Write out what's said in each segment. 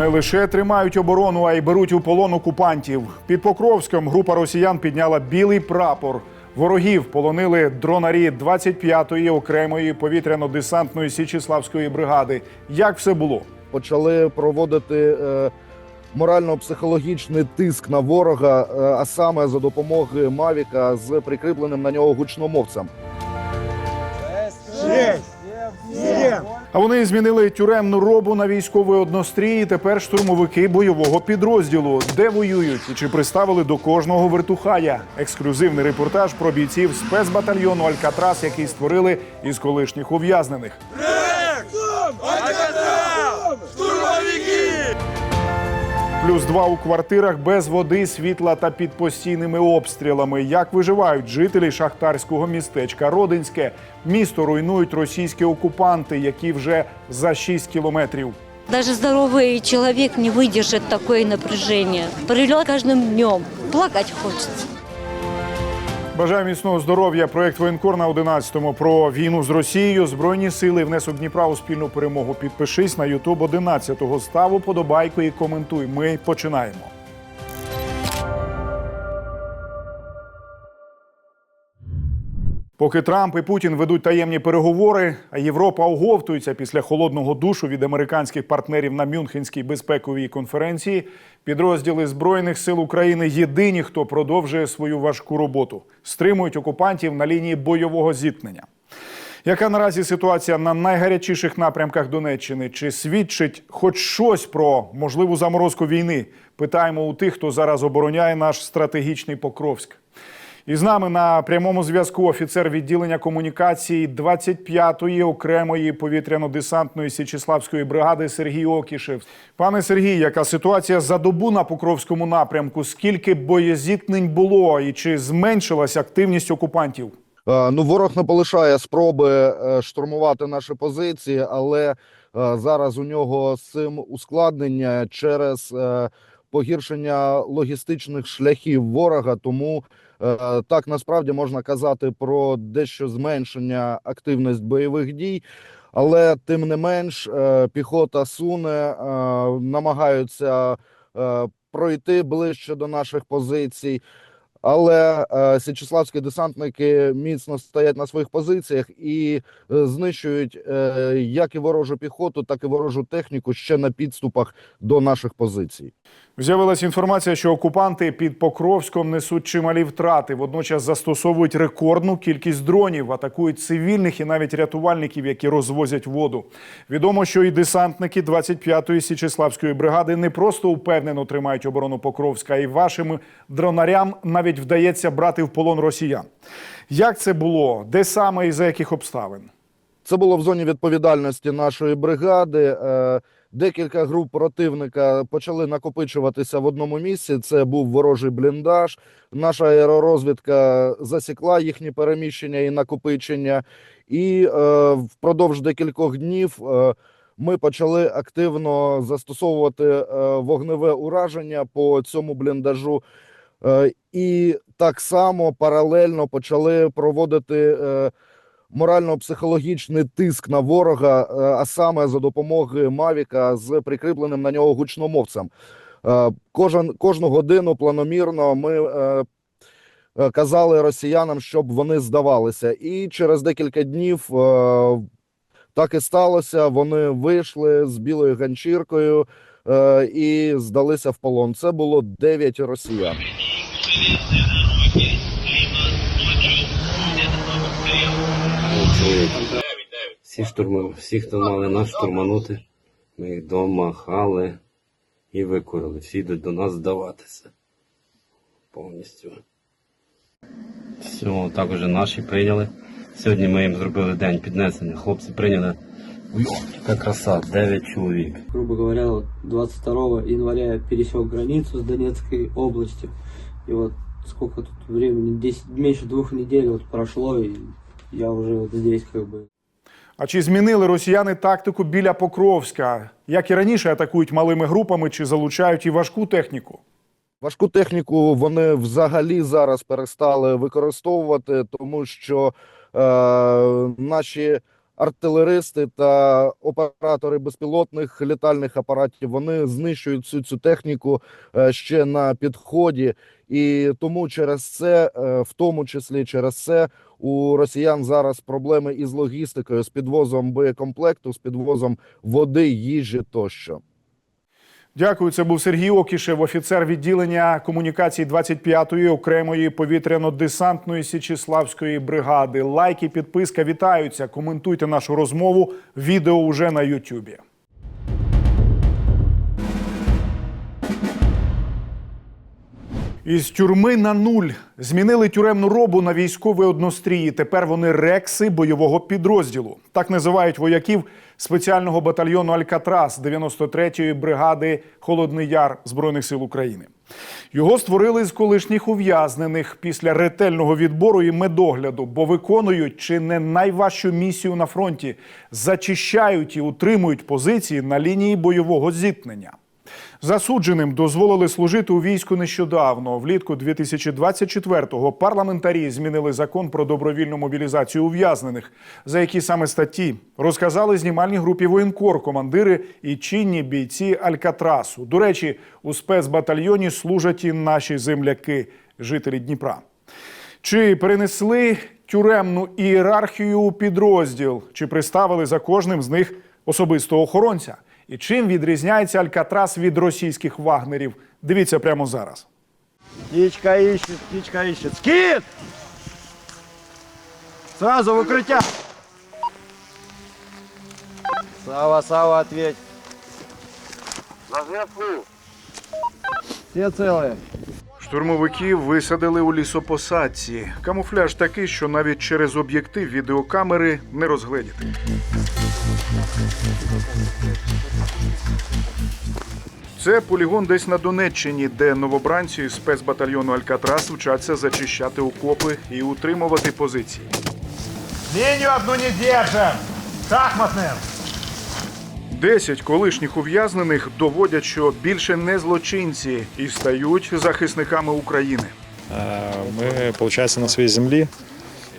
Не лише тримають оборону, а й беруть у полон окупантів. Під Покровськом група росіян підняла білий прапор. Ворогів полонили дронарі 25-ї окремої повітряно-десантної Січеславської бригади. Як все було? почали проводити е, морально-психологічний тиск на ворога, е, а саме за допомогою Мавіка з прикріпленим на нього гучномовцем. А вони змінили тюремну робу на військовий однострій. і Тепер штурмовики бойового підрозділу. Де воюють і чи приставили до кожного вертухая? Ексклюзивний репортаж про бійців спецбатальйону Алькатрас, який створили із колишніх ув'язнених. Плюс два у квартирах без води, світла та під постійними обстрілами. Як виживають жителі шахтарського містечка Родинське? Місто руйнують російські окупанти, які вже за 6 кілометрів. Даже здоровый человек не выдержит такое напряжение. Прилет каждым днем. Плакать хочется. Бажаю міцного здоров'я. Проект воєнкор на 11-му про війну з Росією. Збройні сили внесок Дніпра у спільну перемогу. Підпишись на Ютуб 11-го. Став уподобайку і коментуй. Ми починаємо. Поки Трамп і Путін ведуть таємні переговори, а Європа оговтується після холодного душу від американських партнерів на Мюнхенській безпековій конференції. Підрозділи збройних сил України єдині, хто продовжує свою важку роботу, стримують окупантів на лінії бойового зіткнення. Яка наразі ситуація на найгарячіших напрямках Донеччини? Чи свідчить хоч щось про можливу заморозку війни? Питаємо у тих, хто зараз обороняє наш стратегічний Покровськ. І з нами на прямому зв'язку офіцер відділення комунікації 25-ї окремої повітряно-десантної Січеславської бригади Сергій Окішев. Пане Сергій, яка ситуація за добу на Покровському напрямку? Скільки боєзіткнень було і чи зменшилась активність окупантів? Е, Ну, ворог не полишає спроби е, штурмувати наші позиції, але е, зараз у нього з цим ускладнення через погіршення логістичних шляхів ворога. Тому так насправді можна казати про дещо зменшення активність бойових дій. Але тим не менш, е, піхота суне, е, намагаються е, пройти ближче до наших позицій. Але е, січеславські десантники міцно стоять на своїх позиціях і е, знищують е, як і ворожу піхоту, так і ворожу техніку ще на підступах до наших позицій. З'явилася інформація, що окупанти під Покровськом несуть чималі втрати. Водночас застосовують рекордну кількість дронів, атакують цивільних і навіть рятувальників, які розвозять воду. Відомо, що і десантники 25-ї Січеславської бригади не просто упевнено тримають оборону Покровська, й вашим дронарям навіть вдається брати в полон росіян. Як це було? Де саме і за яких обставин? Це було в зоні відповідальності нашої бригади. Е, Декілька груп противника почали накопичуватися в одному місці. Це був ворожий бліндаж. Наша аеророзвідка засікла їхні переміщення і накопичення. І е, впродовж декількох днів е, ми почали активно застосовувати е, вогневе ураження по цьому бліндажу. Е, і так само паралельно почали проводити. Морально-психологічний тиск на ворога, е, а саме за допомогою Мавіка з прикріпленим на нього гучномовцем. Е, Кожен кожну годину планомірно ми е, казали росіянам, щоб вони здавалися. І через декілька днів так і сталося. Вони вийшли з білою ганчіркою і здалися в полон. Це було 9 росіян. Всі штурми, всі, хто мали нас штурманути, ми їх домахали і викорили. Всі йдуть до нас здаватися. Повністю. Все, також наші прийняли. Сьогодні ми їм зробили день піднесення. Хлопці прийняли. Ой, яка краса, 9 чоловік. грубо говоря, вот 22 января я пересек границу с Донецкой областью. И вот сколько тут времени, 10, меньше двух недель вот прошло, и я уже вот здесь как бы. А чи змінили росіяни тактику біля Покровська? Як і раніше атакують малими групами чи залучають і важку техніку? Важку техніку вони взагалі зараз перестали використовувати, тому що е, наші артилеристи та оператори безпілотних літальних апаратів. Вони знищують всю цю техніку е, ще на підході, і тому через це, е, в тому числі через це, у росіян зараз проблеми із логістикою, з підвозом боєкомплекту, з підвозом води, їжі тощо. Дякую. Це був Сергій Окішев, офіцер відділення комунікацій 25-ї окремої повітряно-десантної Січіславської бригади. Лайки, підписка вітаються. Коментуйте нашу розмову. Відео уже на Ютубі. Із тюрми на нуль змінили тюремну робу на військовий однострій. Тепер вони рекси бойового підрозділу. Так називають вояків спеціального батальйону Алькатрас 93-ї бригади Холодний Яр Збройних сил України. Його створили з колишніх ув'язнених після ретельного відбору і медогляду, бо виконують чи не найважчу місію на фронті, зачищають і утримують позиції на лінії бойового зіткнення. Засудженим дозволили служити у війську нещодавно. Влітку 2024-го парламентарі змінили закон про добровільну мобілізацію ув'язнених. За які саме статті розказали знімальній групі воєнкор, командири і чинні бійці Алькатрасу. До речі, у спецбатальйоні служать і наші земляки, жителі Дніпра. Чи перенесли тюремну ієрархію у підрозділ, чи приставили за кожним з них особистого охоронця? І чим відрізняється Алькатрас від російських вагнерів? Дивіться прямо зараз. Птичка ищет, птичка ищет. Скид! Сразу в укрытие. Сава, Сава, ответь. Все целые. Штурмовиків висадили у лісопосадці. Камуфляж такий, що навіть через об'єктив відеокамери не розгледіти. Це полігон десь на Донеччині, де новобранці спецбатальйону Алькатрас вчаться зачищати окопи і утримувати позиції. Линию одну не держим. Шахматным. Десять колишніх ув'язнених доводять, що більше не злочинці і стають захисниками України. Е, Ми, виходить, на своїй землі,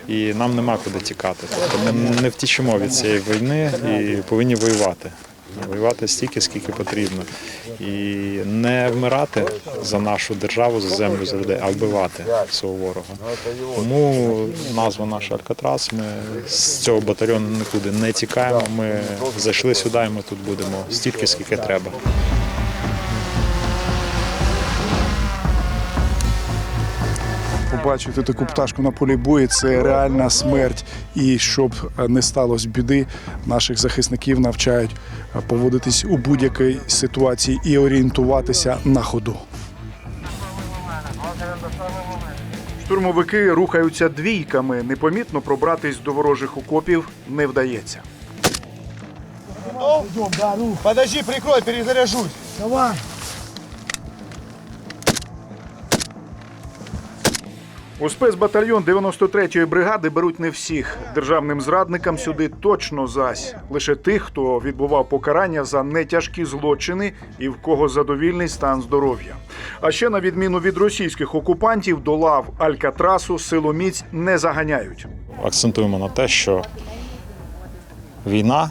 і нам нема куди тікати. Тобто ми не втічемо від цієї війни і повинні воювати. Воювати стільки, скільки потрібно. І не вмирати за нашу державу, за землю, за людей, а вбивати свого ворога. Тому назва наша Алькатрас. Ми з цього батальйону нікуди не тікаємо. Ми зайшли сюди, і ми тут будемо стільки, скільки треба. Побачити таку пташку на полі бою це реальна смерть. І щоб не сталося біди, наших захисників навчають поводитись у будь-якій ситуації і орієнтуватися на ходу. Штурмовики рухаються двійками. Непомітно пробратись до ворожих окопів не вдається. Подожди, прикрой, перезаряжусь. Давай. У спецбатальйон 93-ї бригади беруть не всіх. Державним зрадникам сюди точно зась. Лише тих, хто відбував покарання за нетяжкі злочини і в кого задовільний стан здоров'я. А ще на відміну від російських окупантів до лав Алькатрасу силоміць не заганяють. акцентуємо на те, що війна,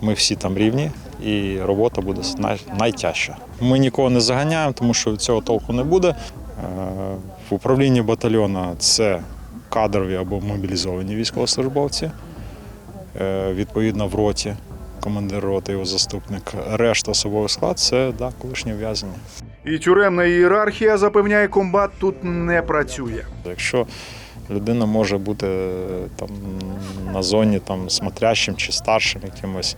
ми всі там рівні, і робота буде най- найтяжча. Ми нікого не заганяємо, тому що цього толку не буде. В управлінні батальйону це кадрові або мобілізовані військовослужбовці. Е, Відповідно, в роті командир роти, його заступник. Решта особовий склад це да, колишні ув'язнені. І тюремна ієрархія запевняє комбат тут не працює. Якщо людина може бути е, там на зоні там смотрящим чи старшим якимось,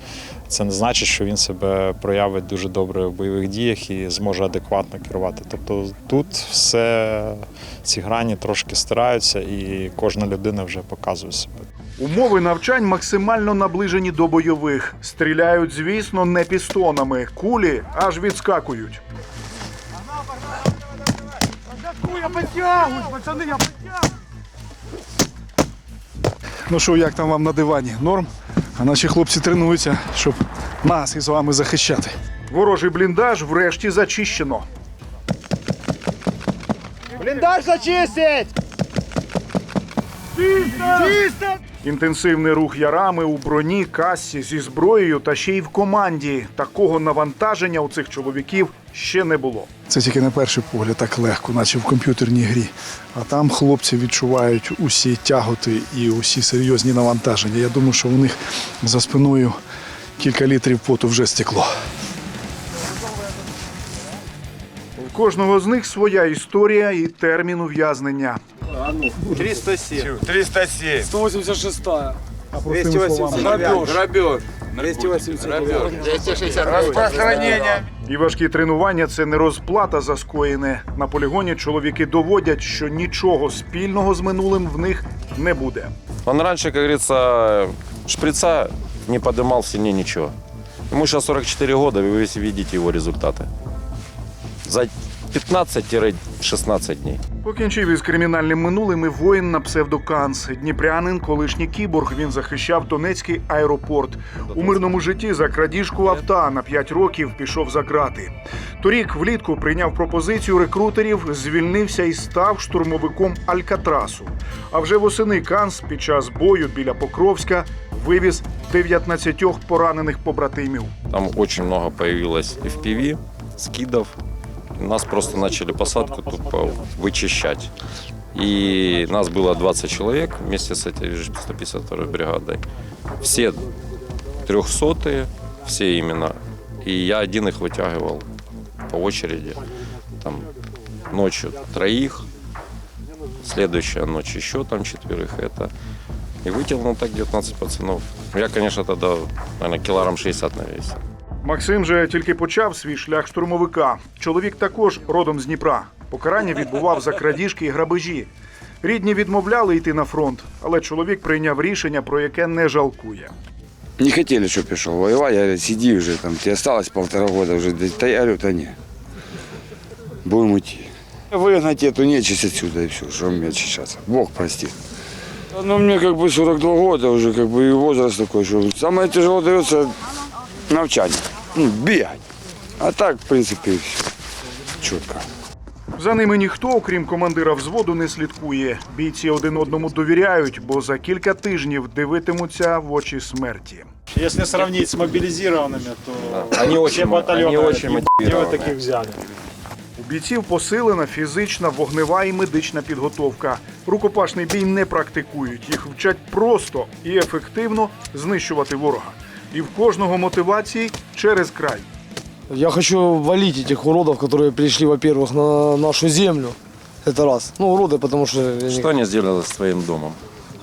це не значить, що він себе проявить дуже добре в бойових діях і зможе адекватно керувати. Тобто тут все ці грані трошки стираються, і кожна людина вже показує себе. Умови навчань максимально наближені до бойових. Стріляють, звісно, не пістонами. Кулі аж відскакують. Я подтягиваюсь, пацаны, я Ну що, як там вам на дивані? Норм? А наші хлопці тренуються, щоб нас із вами захищати. Ворожий бліндаж врешті зачищено. Бліндаж зачистить! Чисто! Чисто! Інтенсивний рух ярами у броні, касі зі зброєю та ще й в команді. Такого навантаження у цих чоловіків ще не було. Це тільки на перший погляд так легко, наче в комп'ютерній грі. А там хлопці відчувають усі тяготи і усі серйозні навантаження. Я думаю, що у них за спиною кілька літрів поту вже стекло. кожного з них своя історія і термін ув'язнення. 307. 307. 186-я. Грабеж. Грабеж. 280 Распространение. І важкі тренування це не розплата за скоєне. На полігоні чоловіки доводять, що нічого спільного з минулим в них не буде. Он раньше, как говорится, шприца не подымал в сильнее ничего. Ему сейчас 44 года, и вы видите его результаты. За 15-16 дней. Покінчив із кримінальним минулим і воїн на псевдоканс. Дніпрянин, колишній кіборг. Він захищав Донецький аеропорт. У мирному житті за крадіжку авто на 5 років пішов за грати. Торік влітку прийняв пропозицію рекрутерів, звільнився і став штурмовиком Алькатрасу. А вже восени Канс під час бою біля Покровська вивіз 19 поранених побратимів. Там очень много появилось FPV, скидов. Нас просто начали посадку тупо вычищать. И нас было 20 человек вместе с этой же 152 бригадой. Все трехсотые, все именно. И я один их вытягивал по очереди. Там ночью троих, следующая ночь еще там четверых это. И вытянул так 19 пацанов. Я, конечно, тогда, наверное, килограмм 60 навесил. Максим же тільки почав свій шлях штурмовика. Чоловік також родом з Дніпра. Покарання відбував за крадіжки і грабежі. Рідні відмовляли йти на фронт, але чоловік прийняв рішення, про яке не жалкує. Не хотели, чтобы я шел воевать, я говорю, сиди уже, там, тебе осталось полтора года уже, да я говорю, да не, будем идти. Выгнать эту нечисть отсюда и все, что мне сейчас, Бог простит. Ну, мне как бы 42 года уже, как бы и возраст такой, что самое тяжело дается навчание, ну, бегать. А так, в принципе, все четко. За ними ніхто, окрім командира взводу, не слідкує. Бійці один одному довіряють, бо за кілька тижнів дивитимуться в очі смерті. Если сравнить с мобилизированными, то Они все очень, батальоны, они очень где вы мотивированы. таких взяли? У бійців посилена фізична, вогнева і медична підготовка. Рукопашний бій не практикують. Їх вчать просто і ефективно знищувати ворога. І в кожного мотивації через край. Я хочу валить этих уродов, которые пришли, во-первых, на нашу землю. Это раз. Ну, уроды, потому что... я не- Что они сделали с твоим домом?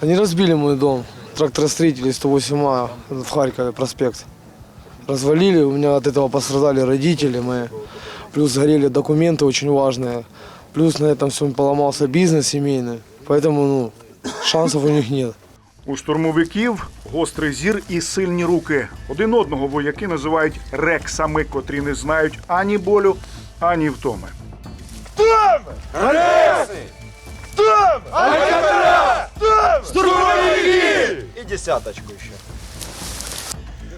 Они разбили мой дом. Тракторостроители 108А в Харькове, проспект. Развалили, у меня от этого пострадали родители мои. Плюс сгорели документы очень важные. Плюс на этом всем поломался бизнес семейный. Поэтому, ну, шансов у них нет. У штурмовиків гострий зір і сильні руки. Один одного вояки називають рексами, котрі не знають ані болю, ані втоми. И десяточку еще.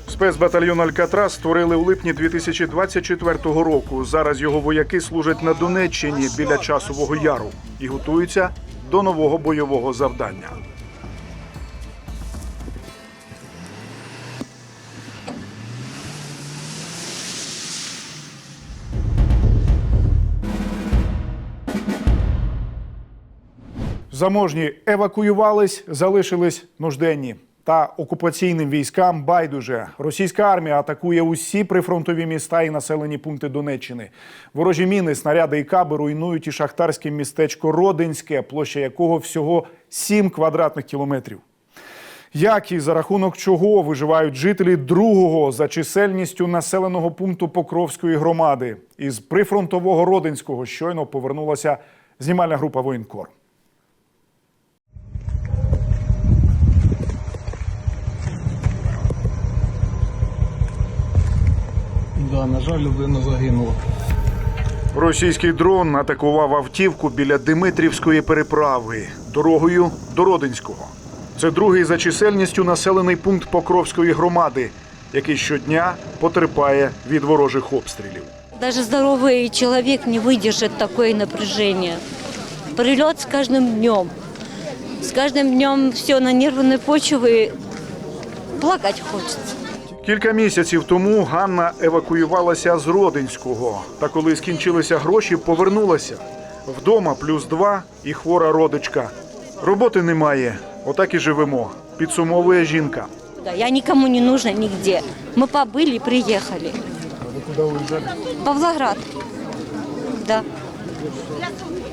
Спецбатальйон Алькатрас створили у липні 2024 року. Зараз його вояки служать на Донеччині біля часового яру і готуються до нового бойового завдання. Заможні евакуювались, залишились нужденні. Та окупаційним військам байдуже. Російська армія атакує усі прифронтові міста і населені пункти Донеччини. Ворожі міни, снаряди і каби руйнують і шахтарське містечко Родинське, площа якого всього 7 квадратних кілометрів. Як і за рахунок чого виживають жителі другого за чисельністю населеного пункту Покровської громади із прифронтового Родинського щойно повернулася знімальна група воєнкор. Да, на жаль, людина загинула. Російський дрон атакував автівку біля Димитрівської переправи дорогою до Родинського. Це другий за чисельністю населений пункт Покровської громади, який щодня потерпає від ворожих обстрілів. Даже здоровый человек не выдержит такое напряжение. Прилет с каждым днем. С каждым днем все на нервной почве. Плакать хочется. Кілька місяців тому Ганна евакуювалася з Родинського. Та коли скінчилися гроші, повернулася. Вдома плюс два і хвора родичка. Роботи немає. Отак і живемо. Підсумовує жінка. Да, я никому не нужна нигде. Мы побыли, приехали. Ви куди уїжджали? Павлоград. Да.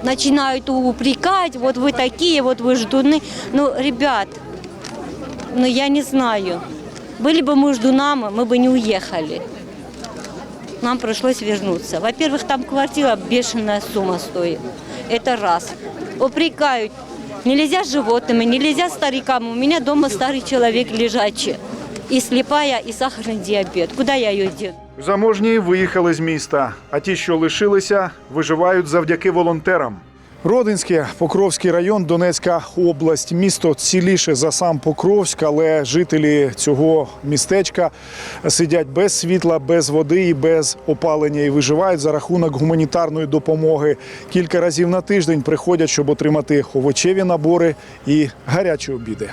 Начинают упрекать, вот вы такие, вот вы ждуны. Ну, ребят, ну я не знаю. Были бы мы ждунами, мы бы не уехали. Нам пришлось вернуться. Во-первых, там квартира бешеная сумма стоит. Это раз. Упрекают. Нельзя с животными, нельзя с старикам. У меня дома старый человек лежачий. И слепая, и сахарный диабет. Куда я ее дену? Заможні виїхали з міста, а ті, що лишилися, виживають завдяки волонтерам. Родинське, Покровський район, Донецька область. Місто ціліше за сам Покровськ, але жителі цього містечка сидять без світла, без води і без опалення і виживають за рахунок гуманітарної допомоги. Кілька разів на тиждень приходять, щоб отримати овочеві набори і гарячі обіди.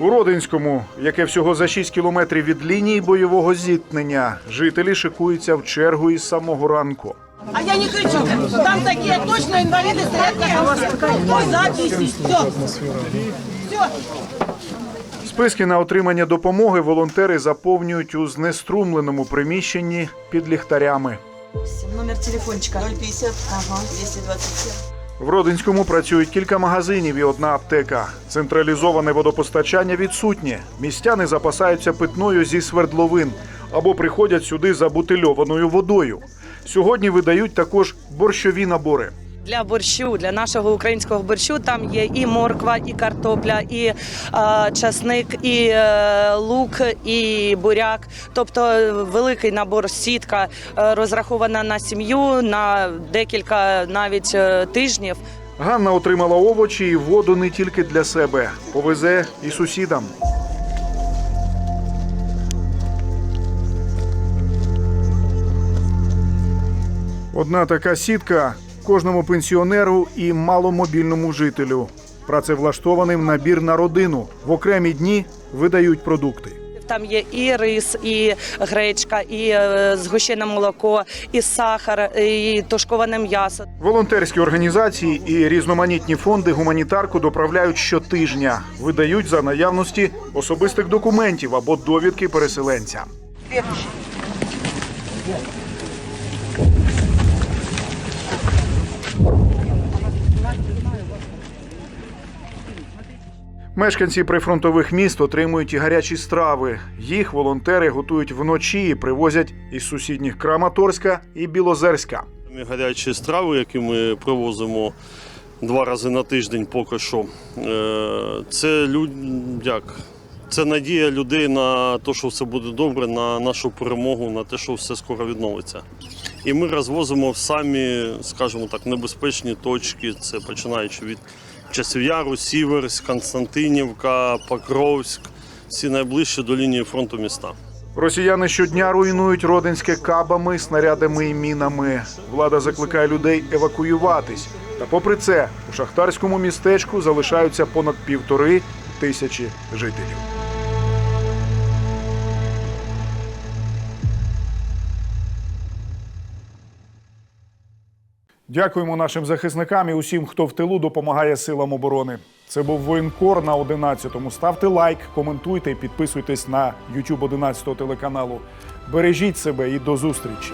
У Родинському, яке всього за 6 кілометрів від лінії бойового зіткнення, жителі шикуються в чергу із самого ранку. А я не кричу. Там такие точно инвалиды стоят, как Все. Все. Списки на отримання допомоги волонтери заповнюють у знеструмленому приміщенні під ліхтарями. Номер телефончика 050 ага. 227. В Родинському працюють кілька магазинів і одна аптека. Централізоване водопостачання відсутнє. Містяни запасаються питною зі свердловин або приходять сюди за бутильованою водою. Сьогодні видають також борщові набори. Для борщу, для нашого українського борщу там є і морква, і картопля, і е, часник, і е, лук, і буряк. Тобто е, великий набор сітка розрахована на сім'ю на декілька навіть тижнів. Ганна отримала овочі і воду не тільки для себе, повезе і сусідам. Одна така сітка кожному пенсіонеру і маломобільному жителю. Працевлаштованим набір на родину. В окремі дні видають продукти. Там є і рис, і гречка, і е, згущене молоко, і сахар, і тушковане м'ясо. Волонтерські організації і різноманітні фонди гуманітарку доправляють щотижня. Видають за наявності особистих документів або довідки переселенця. Мешканці прифронтових міст отримують і гарячі страви. Їх волонтери готують вночі і привозять із сусідніх Краматорська і Білозерська. Гарячі страви, які ми привозимо два рази на тиждень поки що. Е, Це люд... як? Це надія людей на те, що все буде добре, на нашу перемогу, на те, що все скоро відновиться. І ми розвозимо в самі, скажімо так, небезпечні точки. Це починаючи від Часів Яру, Сіверськ, Константинівка, Покровськ, всі найближчі до лінії фронту міста. Росіяни щодня руйнують родинське кабами, снарядами і мінами. Влада закликає людей евакуюватись. Та попри це, у шахтарському містечку залишаються понад півтори тисячі жителів. Дякуємо нашим захисникам і усім, хто в тилу допомагає силам оборони. Це був воєнкор на 11-му. Ставте лайк, коментуйте і підписуйтесь на YouTube 11 телеканалу. Бережіть себе і до зустрічі.